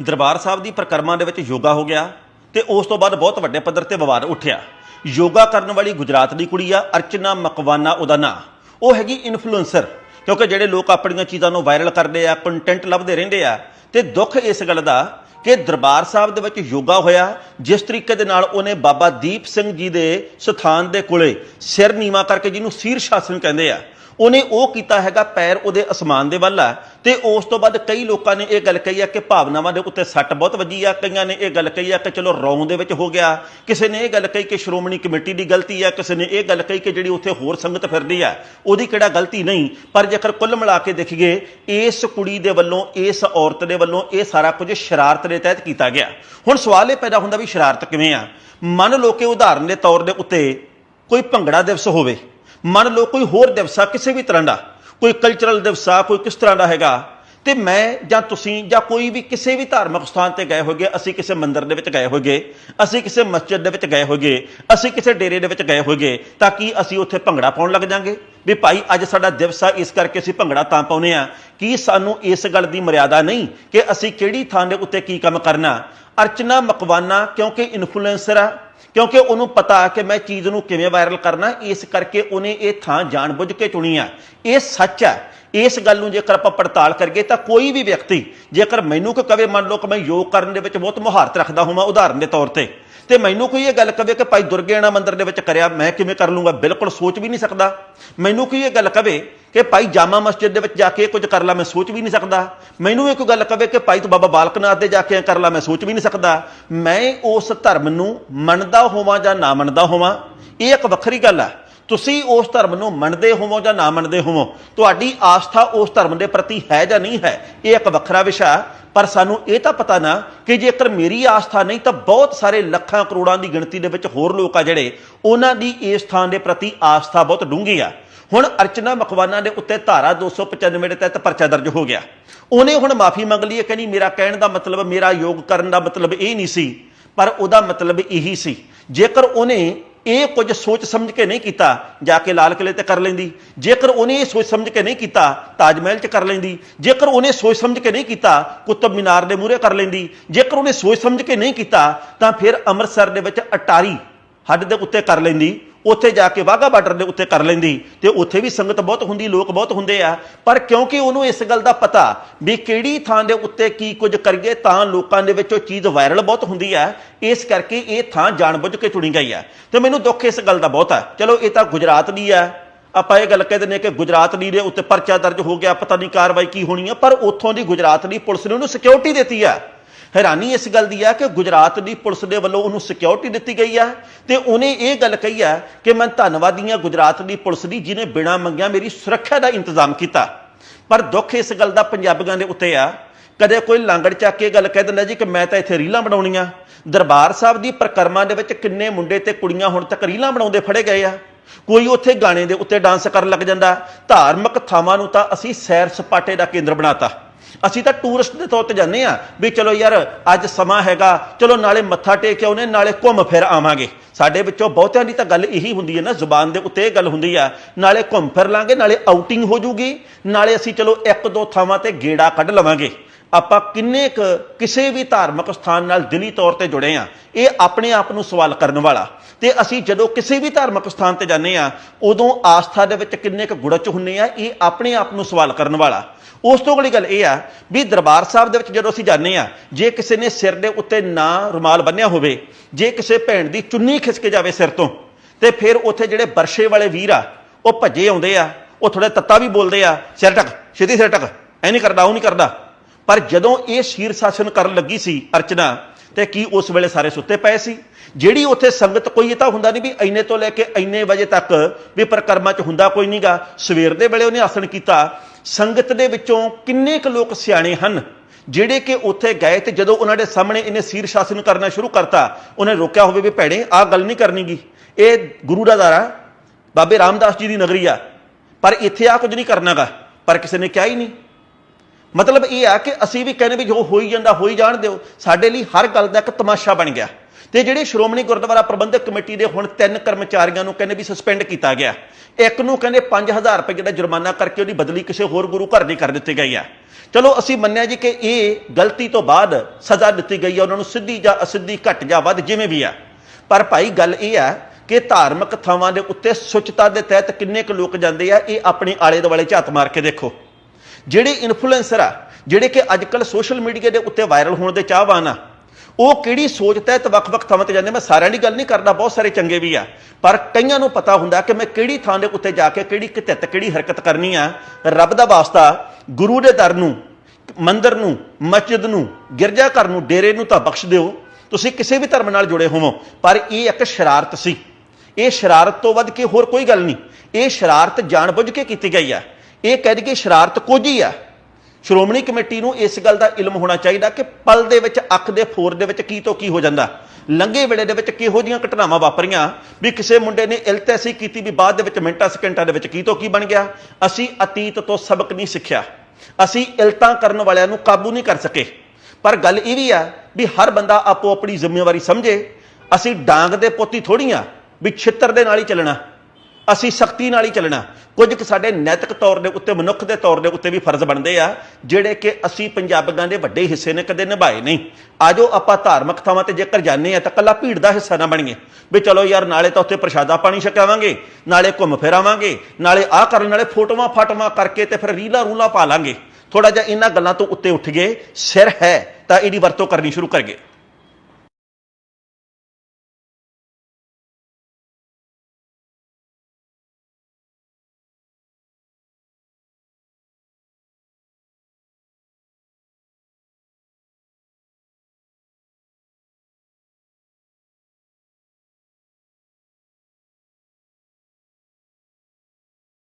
ਦਰਬਾਰ ਸਾਹਿਬ ਦੀ ਪ੍ਰਕਰਮਾਂ ਦੇ ਵਿੱਚ ਯੋਗਾ ਹੋ ਗਿਆ ਤੇ ਉਸ ਤੋਂ ਬਾਅਦ ਬਹੁਤ ਵੱਡੇ ਪੱਧਰ ਤੇ ਵਿਵਾਦ ਉੱਠਿਆ। ਯੋਗਾ ਕਰਨ ਵਾਲੀ ਗੁਜਰਾਤ ਦੀ ਕੁੜੀ ਆ, ਅਰਚਨਾ ਮਕਵਾਨਾ, ਉਹਦਾ ਨਾਂ। ਉਹ ਹੈਗੀ ਇਨਫਲੂਐਂਸਰ ਕਿਉਂਕਿ ਜਿਹੜੇ ਲੋਕ ਆਪਣੀਆਂ ਚੀਜ਼ਾਂ ਨੂੰ ਵਾਇਰਲ ਕਰਦੇ ਆ ਕੰਟੈਂਟ ਲੱਭਦੇ ਰਹਿੰਦੇ ਆ, ਤੇ ਦੁੱਖ ਇਸ ਗੱਲ ਦਾ ਕਿ ਦਰਬਾਰ ਸਾਹਿਬ ਦੇ ਵਿੱਚ ਯੋਗਾ ਹੋਇਆ, ਜਿਸ ਤਰੀਕੇ ਦੇ ਨਾਲ ਉਹਨੇ ਬਾਬਾ ਦੀਪ ਸਿੰਘ ਜੀ ਦੇ ਸਥਾਨ ਦੇ ਕੋਲੇ ਸਿਰ ਨੀਵਾ ਕਰਕੇ ਜਿਹਨੂੰ ਸੀਰ ਸ਼ਾਸਨ ਕਹਿੰਦੇ ਆ ਉਹਨੇ ਉਹ ਕੀਤਾ ਹੈਗਾ ਪੈਰ ਉਹਦੇ ਅਸਮਾਨ ਦੇ ਵੱਲ ਆ। ਤੇ ਉਸ ਤੋਂ ਬਾਅਦ ਕਈ ਲੋਕਾਂ ਨੇ ਇਹ ਗੱਲ ਕਹੀ ਆ ਕਿ ਭਾਵਨਾਵਾਂ ਦੇ ਉੱਤੇ ਸੱਟ ਬਹੁਤ ਵੱਜੀ ਆ। ਕਈਆਂ ਨੇ ਇਹ ਗੱਲ ਕਹੀ ਆ ਕਿ ਚਲੋ ਰੌਂ ਦੇ ਵਿੱਚ ਹੋ ਗਿਆ। ਕਿਸੇ ਨੇ ਇਹ ਗੱਲ ਕਹੀ ਕਿ ਸ਼੍ਰੋਮਣੀ ਕਮੇਟੀ ਦੀ ਗਲਤੀ ਆ। ਕਿਸੇ ਨੇ ਇਹ ਗੱਲ ਕਹੀ ਕਿ ਜਿਹੜੀ ਉੱਥੇ ਹੋਰ ਸੰਗਤ ਫਿਰਦੀ ਆ, ਉਹਦੀ ਕਿਹੜਾ ਗਲਤੀ ਨਹੀਂ। ਪਰ ਜੇਕਰ ਕੁੱਲ ਮਿਲਾ ਕੇ ਦੇਖੀਏ, ਇਸ ਕੁੜੀ ਦੇ ਵੱਲੋਂ, ਇਸ ਔਰਤ ਦੇ ਵੱਲੋਂ ਇਹ ਸਾਰਾ ਕੁਝ ਸ਼ਰਾਰਤ ਦੇ ਤਹਿਤ ਕੀਤਾ ਗਿਆ। ਹੁਣ ਸਵਾਲ ਇਹ ਪੈਦਾ ਹੁੰਦਾ ਵੀ ਸ਼ਰਾਰਤ ਕਿਵੇਂ ਆ? ਮੰਨ ਲਓ ਕਿ ਉਦਾਹਰਨ ਦੇ ਤੌਰ ਦੇ ਉੱਤੇ ਕੋਈ ਭੰਗੜਾ ਦਿਵਸ ਹੋਵੇ। ਮੰਨ ਲਓ ਕੋਈ ਹੋਰ ਦਿਵਸਾ ਕਿਸੇ ਵੀ ਤਰ੍ਹਾਂ ਦਾ, ਕੋਈ ਕਲਚਰਲ ਦਿਵਸਾ ਕੋਈ ਕਿਸ ਤਰ੍ਹਾਂ ਦਾ ਹੈਗਾ ਤੇ ਮੈਂ ਜਾਂ ਤੁਸੀਂ ਜਾਂ ਕੋਈ ਵੀ ਕਿਸੇ ਵੀ ਧਾਰਮਿਕ ਸਥਾਨ ਤੇ ਗਏ ਹੋਗੇ, ਅਸੀਂ ਕਿਸੇ ਮੰਦਿਰ ਦੇ ਵਿੱਚ ਗਏ ਹੋਗੇ, ਅਸੀਂ ਕਿਸੇ ਮਸਜਿਦ ਦੇ ਵਿੱਚ ਗਏ ਹੋਗੇ, ਅਸੀਂ ਕਿਸੇ ਡੇਰੇ ਦੇ ਵਿੱਚ ਗਏ ਹੋਗੇ, ਤਾਂ ਕਿ ਅਸੀਂ ਉੱਥੇ ਭੰਗੜਾ ਪਾਉਣ ਲੱਗ ਜਾਾਂਗੇ? ਵੀ ਭਾਈ ਅੱਜ ਸਾਡਾ ਦਿਵਸ ਆ, ਇਸ ਕਰਕੇ ਅਸੀਂ ਭੰਗੜਾ ਤਾਂ ਪਾਉਨੇ ਆ ਕੀ ਸਾਨੂੰ ਇਸ ਗੱਲ ਦੀ ਮਰਿਆਦਾ ਨਹੀਂ ਕਿ ਅਸੀਂ ਕਿਹੜੀ ਥਾਂ ਦੇ ਉੱਤੇ ਕੀ ਕੰਮ ਕਰਨਾ? ਅਰਚਨਾ ਮਕਵਾਨਾ ਕਿਉਂਕਿ ਇਨਫਲੂਐਂਸਰ ਆ, ਕਿਉਂਕਿ ਉਹਨੂੰ ਪਤਾ ਕਿ ਮੈਂ ਚੀਜ਼ ਨੂੰ ਕਿਵੇਂ ਵਾਇਰਲ ਕਰਨਾ, ਇਸ ਕਰਕੇ ਉਹਨੇ ਇਹ ਥਾਂ ਜਾਣਬੁੱਝ ਕੇ ਚੁਣੀ ਆ। ਇਹ ਸੱਚ ਹੈ ਇਸ ਗੱਲ ਨੂੰ ਜੇਕਰ ਆਪਾਂ ਪੜਤਾਲ ਕਰੀਏ ਤਾਂ ਕੋਈ ਵੀ ਵਿਅਕਤੀ ਜੇਕਰ ਮੈਨੂੰ ਕੋਈ ਕਵੇ ਮੰਨ ਲਓ ਕਿ ਮੈਂ ਯੋਗ ਕਰਨ ਦੇ ਵਿੱਚ ਬਹੁਤ ਮੁਹਾਰਤ ਰੱਖਦਾ ਹੋਵਾਂ ਉਦਾਹਰਨ ਦੇ ਤੌਰ ਤੇ ਤੇ ਮੈਨੂੰ ਕੋਈ ਇਹ ਗੱਲ ਕਵੇ ਕਿ ਭਾਈ ਦੁਰਗਿਆਣਾ ਮੰਦਿਰ ਦੇ ਵਿੱਚ ਕਰਿਆ, ਮੈਂ ਕਿਵੇਂ ਕਰ ਲੂੰਗਾ? ਬਿਲਕੁਲ ਸੋਚ ਵੀ ਨਹੀਂ ਸਕਦਾ। ਮੈਨੂੰ ਕੋਈ ਇਹ ਗੱਲ ਕਵੇ ਕਿ ਭਾਈ ਜਾਮਾ ਮਸਜਿਦ ਦੇ ਵਿੱਚ ਜਾ ਕੇ ਕੁਝ ਕਰ ਲਾ, ਮੈਂ ਸੋਚ ਵੀ ਨਹੀਂ ਸਕਦਾ। ਮੈਨੂੰ ਇਹ ਕੋਈ ਗੱਲ ਕਵੇ ਕਿ ਭਾਈ ਤੂੰ ਬਾਬਾ ਬਾਲਕਨਾਥ ਦੇ ਜਾ ਕੇ ਕਰ ਲਾ, ਮੈਂ ਸੋਚ ਵੀ ਨਹੀਂ ਸਕਦਾ। ਮੈਂ ਉਸ ਧਰਮ ਨੂੰ ਮੰਨਦਾ ਹੋਵਾਂ ਜਾਂ ਨਾ ਮੰਨਦਾ ਹੋਵਾਂ, ਇਹ ਇੱਕ ਵੱਖਰੀ ਗੱਲ ਹੈ ਤੁਸੀਂ ਉਸ ਧਰਮ ਨੂੰ ਮੰਨਦੇ ਹੋਵੋ ਜਾਂ ਨਾ ਮੰਨਦੇ ਹੋਵੋ, ਤੁਹਾਡੀ ਆਸਥਾ ਉਸ ਧਰਮ ਦੇ ਪ੍ਰਤੀ ਹੈ ਜਾਂ ਨਹੀਂ ਹੈ, ਇਹ ਇੱਕ ਵੱਖਰਾ ਵਿਸ਼ਾ ਪਰ ਸਾਨੂੰ ਇਹ ਤਾਂ ਪਤਾ ਨਾ ਕਿ ਜੇਕਰ ਮੇਰੀ ਆਸਥਾ ਨਹੀਂ ਤਾਂ ਬਹੁਤ ਸਾਰੇ ਲੱਖਾਂ ਕਰੋੜਾਂ ਦੀ ਗਿਣਤੀ ਦੇ ਵਿੱਚ ਹੋਰ ਲੋਕ ਆ ਜਿਹੜੇ ਉਹਨਾਂ ਦੀ ਇਸ ਥਾਂ ਦੇ ਪ੍ਰਤੀ ਆਸਥਾ ਬਹੁਤ ਡੂੰਘੀ ਆ। ਹੁਣ ਅਰਚਨਾ ਮਕਵਾਨਾ ਦੇ ਉੱਤੇ ਧਾਰਾ 295 ਦੇ ਤਹਿਤ ਪਰਚਾ ਦਰਜ ਹੋ ਗਿਆ। ਉਹਨੇ ਹੁਣ ਮਾਫੀ ਮੰਗ ਲਈ ਹੈ ਕਹਿੰਦੀ ਮੇਰਾ ਕਹਿਣ ਦਾ ਮਤਲਬ, ਮੇਰਾ ਯੋਗ ਕਰਨ ਦਾ ਮਤਲਬ ਇਹ ਨਹੀਂ ਸੀ ਪਰ ਉਹਦਾ ਮਤਲਬ ਇਹੀ ਸੀ। ਜੇਕਰ ਉਹਨੇ ਇਹ ਕੁਝ ਸੋਚ ਸਮਝ ਕੇ ਨਹੀਂ ਕੀਤਾ, ਜਾ ਕੇ ਲਾਲ ਕਿਲੇ ਤੇ ਕਰ ਲੈਂਦੀ। ਜੇਕਰ ਉਹਨੇ ਇਹ ਸੋਚ ਸਮਝ ਕੇ ਨਹੀਂ ਕੀਤਾ, ਤਾਜ ਮਹਿਲ 'ਚ ਕਰ ਲੈਂਦੀ। ਜੇਕਰ ਉਹਨੇ ਸੋਚ ਸਮਝ ਕੇ ਨਹੀਂ ਕੀਤਾ, ਕੁਤਬ ਮੀਨਾਰ ਦੇ ਮੂਹਰੇ ਕਰ ਲੈਂਦੀ। ਜੇਕਰ ਉਹਨੇ ਸੋਚ ਸਮਝ ਕੇ ਨਹੀਂ ਕੀਤਾ, ਤਾਂ ਫਿਰ ਅੰਮ੍ਰਿਤਸਰ ਦੇ ਵਿੱਚ ਅਟਾਰੀ ਹੱਡ ਦੇ ਉੱਤੇ ਕਰ ਲੈਂਦੀ। ਉੱਥੇ ਜਾ ਕੇ ਵਾਹਗਾ ਬਾਰਡਰ ਦੇ ਉੱਤੇ ਕਰ ਲੈਂਦੀ ਤੇ ਉੱਥੇ ਵੀ ਸੰਗਤ ਬਹੁਤ ਹੁੰਦੀ, ਲੋਕ ਬਹੁਤ ਹੁੰਦੇ ਆ। ਪਰ ਕਿਉਂਕਿ ਉਹਨੂੰ ਇਸ ਗੱਲ ਦਾ ਪਤਾ ਵੀ ਕਿਹੜੀ ਥਾਂ ਦੇ ਉੱਤੇ ਕੀ ਕੁਝ ਕਰੀਏ ਤਾਂ ਲੋਕਾਂ ਦੇ ਵਿੱਚ ਉਹ ਚੀਜ਼ ਵਾਇਰਲ ਬਹੁਤ ਹੁੰਦੀ ਆ। ਇਸ ਕਰਕੇ ਇਹ ਥਾਂ ਜਾਣਬੁੱਝ ਕੇ ਚੁਣੀ ਗਈ ਆ। ਤੇ ਮੈਨੂੰ ਦੁੱਖ ਇਸ ਗੱਲ ਦਾ ਬਹੁਤ ਆ। ਚਲੋ, ਇਹ ਤਾਂ ਗੁਜਰਾਤ ਦੀ ਆ। ਆਪਾਂ ਇਹ ਗੱਲ ਕਹਿ ਦਿੰਦੇ ਕਿ ਗੁਜਰਾਤ ਦੀ ਦੇ ਉੱਤੇ ਪਰਚਾ ਦਰਜ ਹੋ ਗਿਆ, ਪਤਾ ਨਹੀਂ ਕਾਰਵਾਈ ਕੀ ਹੋਣੀ ਆ, ਪਰ ਉੱਥੋਂ ਦੀ ਗੁਜਰਾਤ ਦੀ ਪੁਲਿਸ ਨੇ ਉਹਨੂੰ ਸਿਕਿਉਰਿਟੀ ਦਿੱਤੀ ਆ। ਹੈਰਾਨੀ ਇਸ ਗੱਲ ਦੀ ਆ ਕਿ ਗੁਜਰਾਤ ਦੀ ਪੁਲਿਸ ਦੇ ਵੱਲੋਂ ਉਹਨੂੰ ਸਿਕਿਉਰਿਟੀ ਦਿੱਤੀ ਗਈ ਆ। ਤੇ ਉਹਨੇ ਇਹ ਗੱਲ ਕਹੀ ਆ ਕਿ ਮੈਂ ਧੰਨਵਾਦੀ ਆ ਗੁਜਰਾਤ ਦੀ ਪੁਲਿਸ ਦੀ ਜਿਨੇ ਬਿਨਾਂ ਮੰਗਿਆ ਮੇਰੀ ਸੁਰੱਖਿਆ ਦਾ ਇੰਤਜ਼ਾਮ ਕੀਤਾ। ਪਰ ਦੁੱਖ ਇਸ ਗੱਲ ਦਾ ਪੰਜਾਬੀਆਂ ਦੇ ਉੱਤੇ ਆ। ਕਦੇ ਕੋਈ ਲਾਂਗੜ ਚੱਕ ਕੇ ਗੱਲ ਕਹਿ ਦਿੰਦਾ ਜੀ ਕਿ ਮੈਂ ਤਾਂ ਇੱਥੇ ਰੀਲਾਂ ਬਣਾਉਣੀਆਂ। ਦਰਬਾਰ ਸਾਹਿਬ ਦੀ ਪ੍ਰਕਰਮਾਂ ਦੇ ਵਿੱਚ ਕਿੰਨੇ ਮੁੰਡੇ ਤੇ ਕੁੜੀਆਂ ਹੁਣ ਤੱਕ ਰੀਲਾਂ ਬਣਾਉਂਦੇ ਫੜੇ ਗਏ ਆ। ਕੋਈ ਉੱਥੇ ਗਾਣੇ ਦੇ ਉੱਤੇ ਡਾਂਸ ਕਰਨ ਲੱਗ ਜਾਂਦਾ। ਧਾਰਮਿਕ ਥਾਵਾਂ ਨੂੰ ਤਾਂ ਅਸੀਂ ਸੈਰ ਸਪਾਟੇ ਦਾ ਕੇਂਦਰ ਬਣਾਤਾ। ਅਸੀਂ ਤਾਂ ਟੂਰਿਸਟ ਦੇ ਤੌਰ ਤੇ ਜਾਂਦੇ ਆ ਵੀ ਚਲੋ ਯਾਰ ਅੱਜ ਸਮਾਂ ਹੈਗਾ, ਚਲੋ ਨਾਲੇ ਮੱਥਾ ਟੇਕ ਕੇ ਆਉਨੇ ਨਾਲੇ ਘੁੰਮ ਫਿਰ ਆਵਾਂਗੇ। ਸਾਡੇ ਵਿੱਚੋਂ ਬਹੁਤਿਆਂ ਦੀ ਤਾਂ ਗੱਲ ਇਹੀ ਹੁੰਦੀ ਹੈ ਨਾ, ਜ਼ੁਬਾਨ ਦੇ ਉੱਤੇ ਇਹ ਗੱਲ ਹੁੰਦੀ ਆ, ਨਾਲੇ ਘੁੰਮ ਫਿਰ ਲਾਂਗੇ, ਨਾਲੇ ਆਊਟਿੰਗ ਹੋ ਜੂਗੀ, ਨਾਲੇ ਅਸੀਂ ਚਲੋ ਇੱਕ ਦੋ ਥਾਵਾਂ ਤੇ ਗੇੜਾ ਕੱਢ ਲਵਾਂਗੇ। ਆਪਾਂ ਕਿੰਨੇ ਕੁ ਕਿਸੇ ਵੀ ਧਾਰਮਿਕ ਸਥਾਨ ਨਾਲ ਦਿਲੀ ਤੌਰ ਤੇ ਜੁੜੇ ਆ ਇਹ ਆਪਣੇ ਆਪ ਨੂੰ ਸਵਾਲ ਕਰਨ ਵਾਲਾ। ਤੇ ਅਸੀਂ ਜਦੋਂ ਕਿਸੇ ਵੀ ਧਾਰਮਿਕ ਸਥਾਨ ਤੇ ਜਾਂਦੇ ਆ ਉਦੋਂ ਆਸਥਾ ਦੇ ਵਿੱਚ ਕਿੰਨੇ ਕੁ ਗੁੜਚ ਹੁੰਨੇ ਆ, ਇਹ ਆਪਣੇ ਆਪ ਨੂੰ ਸਵਾਲ ਕਰਨ ਵਾਲਾ। ਉਸ ਤੋਂ ਅਗਲੀ ਗੱਲ ਇਹ ਆ ਵੀ ਦਰਬਾਰ ਸਾਹਿਬ ਦੇ ਵਿੱਚ ਜਦੋਂ ਅਸੀਂ ਜਾਂਦੇ ਆ ਜੇ ਕਿਸੇ ਨੇ ਸਿਰ ਦੇ ਉੱਤੇ ਨਾ ਰੁਮਾਲ ਬੰਨਿਆ ਹੋਵੇ, ਜੇ ਕਿਸੇ ਭੈਣ ਦੀ ਚੁੰਨੀ ਖਿਸਕ ਜਾਵੇ ਸਿਰ ਤੋਂ, ਤੇ ਫਿਰ ਉੱਥੇ ਜਿਹੜੇ ਬਰਸ਼ੇ ਵਾਲੇ ਵੀਰ ਆ, ਉਹ ਭੱਜੇ ਆਉਂਦੇ ਆ, ਉਹ ਥੋੜੇ ਤੱਤਾ ਵੀ ਬੋਲਦੇ ਆ, ਸਿਰ ਟਕ ਛੇਤੀ ਸਿਰ ਟਕ ਐ ਨਹੀਂ ਕਰਦਾ, ਉਹ ਨਹੀਂ ਕਰਦਾ। ਪਰ ਜਦੋਂ ਇਹ ਸ਼ੀਰ ਸ਼ਾਸਨ ਕਰਨ ਲੱਗੀ ਸੀ ਅਰਚਨਾ ਤੇ ਕੀ ਉਸ ਵੇਲੇ ਸਾਰੇ ਸੁੱਤੇ ਪਏ ਸੀ? ਜਿਹੜੀ ਉੱਥੇ ਸੰਗਤ ਕੋਈ ਇਹ ਤਾਂ ਹੁੰਦਾ ਨਹੀਂ ਵੀ ਇੰਨੇ ਤੋਂ ਲੈ ਕੇ ਇੰਨੇ ਵਜੇ ਤੱਕ ਵੀ ਪ੍ਰਕਰਮਾਂ 'ਚ ਹੁੰਦਾ ਕੋਈ ਨਹੀਂਗਾ ਸਵੇਰ ਦੇ ਵੇਲੇ ਉਹਨੇ ਆਸਣ ਕੀਤਾ। ਸੰਗਤ ਦੇ ਵਿੱਚੋਂ ਕਿੰਨੇ ਕੁ ਲੋਕ ਸਿਆਣੇ ਹਨ, ਜਿਹੜੇ ਕਿ ਉੱਥੇ ਗਏ ਤੇ ਜਦੋਂ ਉਹਨਾਂ ਦੇ ਸਾਹਮਣੇ ਇਹਨੇ ਸੀਰ ਸ਼ਾਸਨ ਕਰਨਾ ਸ਼ੁਰੂ ਕਰਤਾ, ਉਹਨੇ ਰੋਕਿਆ ਹੋਵੇ ਵੀ ਭੈਣੇ, ਆਹ ਗੱਲ ਨਹੀਂ ਕਰਨੀਗੀ ਇਹ ਗੁਰੂ ਦਾ ਦਾਰਾ, ਬਾਬੇ ਰਾਮਦਾਸ ਜੀ ਦੀ ਨਗਰੀ ਆ। ਪਰ ਇੱਥੇ ਆ ਕੁਝ ਨਹੀਂ ਕਰਨਾਗਾ। ਪਰ ਕਿਸੇ ਨੇ ਕਿਹਾ ਹੀ ਨਹੀਂ। ਮਤਲਬ ਇਹ ਆ ਕਿ ਅਸੀਂ ਵੀ ਕਹਿੰਦੇ ਵੀ ਜੋ ਹੋਈ ਜਾਂਦਾ, ਹੋਈ ਜਾਣ ਦਿਓ। ਸਾਡੇ ਲਈ ਹਰ ਗੱਲ ਦਾ ਇੱਕ ਤਮਾਸ਼ਾ ਬਣ ਗਿਆ। ਤੇ ਜਿਹੜੇ ਸ਼੍ਰੋਮਣੀ ਗੁਰਦੁਆਰਾ ਪ੍ਰਬੰਧਕ ਕਮੇਟੀ ਦੇ ਹੁਣ ਤਿੰਨ ਕਰਮਚਾਰੀਆਂ ਨੂੰ ਕਹਿੰਦੇ ਵੀ ਸਸਪੈਂਡ ਕੀਤਾ ਗਿਆ। ਇੱਕ ਨੂੰ ਕਹਿੰਦੇ 5000 ਰੁਪਏ ਜਿਹੜਾ ਜੁਰਮਾਨਾ ਕਰਕੇ ਉਹਦੀ ਬਦਲੀ ਕਿਸੇ ਹੋਰ ਗੁਰੂ ਘਰ ਦੀ ਕਰ ਦਿੱਤੀ ਗਈ ਆ। ਚਲੋ, ਅਸੀਂ ਮੰਨਿਆ ਜੀ ਕਿ ਇਹ ਗਲਤੀ ਤੋਂ ਬਾਅਦ ਸਜ਼ਾ ਦਿੱਤੀ ਗਈ ਆ, ਉਹਨਾਂ ਨੂੰ ਸਿੱਧੀ ਜਾਂ ਅਸਿੱਧੀ ਘੱਟ ਜਾਂ ਵੱਧ ਜਿਵੇਂ ਵੀ ਆ। ਪਰ ਭਾਈ, ਗੱਲ ਇਹ ਆ ਕਿ ਧਾਰਮਿਕ ਥਾਵਾਂ ਦੇ ਉੱਤੇ ਸੁੱਚਤਾ ਦੇ ਤਹਿਤ ਕਿੰਨੇ ਕੁ ਲੋਕ ਜਾਂਦੇ ਆ, ਇਹ ਆਪਣੇ ਆਲੇ ਦੁਆਲੇ ਝਾਤ ਮਾਰ ਕੇ ਦੇਖੋ। ਜਿਹੜੇ ਇਨਫਲੂਐਂਸਰ ਆ, ਜਿਹੜੇ ਕਿ ਅੱਜ ਕੱਲ ਸੋਸ਼ਲ ਮੀਡੀਆ ਦੇ ਉੱਤੇ ਵਾਇਰਲ ਹੋਣ ਦੇ ਚਾਹਵਾਨ ਆ, ਉਹ ਕਿਹੜੀ ਸੋਚ ਤਹਿਤ ਵੱਖ-ਵੱਖ ਥਾਵਾਂ ਤੇ ਜਾਂਦੇ ਮੈਂ ਸਾਰਿਆਂ ਦੀ ਗੱਲ ਨਹੀਂ ਕਰਦਾ, ਬਹੁਤ ਸਾਰੇ ਚੰਗੇ ਵੀ ਆ, ਪਰ ਕਈਆਂ ਨੂੰ ਪਤਾ ਹੁੰਦਾ ਕਿ ਮੈਂ ਕਿਹੜੀ ਥਾਂ ਦੇ ਉੱਤੇ ਜਾ ਕੇ ਕਿਹੜੀ ਕਿਤਿਤ ਕਿਹੜੀ ਹਰਕਤ ਕਰਨੀ ਆ। ਰੱਬ ਦਾ ਵਾਸਤਾ, ਗੁਰੂ ਦੇ ਦਰ ਨੂੰ, ਮੰਦਰ ਨੂੰ, ਮਸਜਿਦ ਨੂੰ, ਗਿਰਜਾ ਘਰ ਨੂੰ, ਡੇਰੇ ਨੂੰ ਤਾਂ ਬਖਸ਼ ਦਿਓ। ਤੁਸੀਂ ਕਿਸੇ ਵੀ ਧਰਮ ਨਾਲ ਜੁੜੇ ਹੋਵੋ, ਪਰ ਇਹ ਇੱਕ ਸ਼ਰਾਰਤ ਸੀ। ਇਹ ਸ਼ਰਾਰਤ ਤੋਂ ਵੱਧ ਕੇ ਹੋਰ ਕੋਈ ਗੱਲ ਨਹੀਂ। ਇਹ ਸ਼ਰਾਰਤ ਜਾਣਬੁੱਝ ਕੇ ਕੀਤੀ ਗਈ ਆ। ਇਹ ਕਹਿ ਦਈਏ ਸ਼ਰਾਰਤ ਕੁਝ ਹੀ ਆ। ਸ਼੍ਰੋਮਣੀ ਕਮੇਟੀ ਨੂੰ ਇਸ ਗੱਲ ਦਾ ਇਲਮ ਹੋਣਾ ਚਾਹੀਦਾ ਕਿ ਪਲ ਦੇ ਵਿੱਚ, ਅੱਖ ਦੇ ਫੋਰ ਦੇ ਵਿੱਚ ਕੀ ਤੋਂ ਕੀ ਹੋ ਜਾਂਦਾ। ਲੰਘੇ ਵੇਲੇ ਦੇ ਵਿੱਚ ਕਿਹੋ ਜੀਆਂ ਘਟਨਾਵਾਂ ਵਾਪਰੀਆਂ, ਵੀ ਕਿਸੇ ਮੁੰਡੇ ਨੇ ਇਲਤ ਐਸੀ ਕੀਤੀ ਵੀ ਬਾਅਦ ਦੇ ਵਿੱਚ ਮਿੰਟਾਂ, ਸਕਿੰਟਾਂ ਦੇ ਵਿੱਚ ਕੀ ਤੋਂ ਕੀ ਬਣ ਗਿਆ। ਅਸੀਂ ਅਤੀਤ ਤੋਂ ਸਬਕ ਨਹੀਂ ਸਿੱਖਿਆ। ਅਸੀਂ ਇਲਤਾਂ ਕਰਨ ਵਾਲਿਆਂ ਨੂੰ ਕਾਬੂ ਨਹੀਂ ਕਰ ਸਕੇ। ਪਰ ਗੱਲ ਇਹ ਵੀ ਆ ਵੀ ਹਰ ਬੰਦਾ ਆਪੋ ਆਪਣੀ ਜ਼ਿੰਮੇਵਾਰੀ ਸਮਝੇ। ਅਸੀਂ ਡਾਂਗ ਦੇ ਪੋਤੀ ਥੋੜੀਆਂ ਵੀ ਛਿੱਤਰ ਦੇ ਨਾਲ ਹੀ ਚੱਲਣਾ। ਅਸੀਂ ਸਖਤੀ ਨਾਲ ਹੀ ਚੱਲਣਾ। ਕੁਝ ਕੁ ਸਾਡੇ ਨੈਤਿਕ ਤੌਰ ਦੇ ਉੱਤੇ, ਮਨੁੱਖ ਦੇ ਤੌਰ ਦੇ ਉੱਤੇ ਵੀ ਫਰਜ਼ ਬਣਦੇ ਆ, ਜਿਹੜੇ ਕਿ ਅਸੀਂ ਪੰਜਾਬੀਆਂ ਦੇ ਵੱਡੇ ਹਿੱਸੇ ਨੇ, ਕਦੇ ਨਿਭਾਏ ਨਹੀਂ। ਆਜੋ ਆਪਾਂ ਧਾਰਮਿਕ ਥਾਵਾਂ ਤੇ ਜੇਕਰ ਜਾਂਦੇ ਆ, ਤਾਂ ਕੱਲਾ ਭੀੜ ਦਾ ਹਿੱਸਾ ਨਾ ਬਣੀਏ। ਵੀ ਚਲੋ ਯਾਰ, ਨਾਲੇ ਤਾਂ ਉੱਥੇ ਪ੍ਰਸ਼ਾਦਾ ਪਾਣੀ ਛਕਾਵਾਂਗੇ, ਨਾਲੇ ਘੁੰਮ ਫਿਰ ਆਵਾਂਗੇ ਨਾਲੇ ਆਹ ਕਰਨ ਨਾਲੇ ਫੋਟੋਆਂ ਫਾਟੋਆਂ ਕਰਕੇ ਤੇ ਫਿਰ ਰੀਲਾ ਰੂਲਾ ਪਾ ਲਾਂਗੇ। ਥੋੜਾ ਜਿਹਾ ਇਹਨਾਂ ਗੱਲਾਂ ਤੋਂ ਉੱਤੇ ਉੱਠ ਗਏ, ਸਿਰ ਹੈ ਤਾਂ ਇਹਦੀ ਵਰਤੋਂ ਕਰਨੀ ਸ਼ੁਰੂ ਕਰ ਗਏ।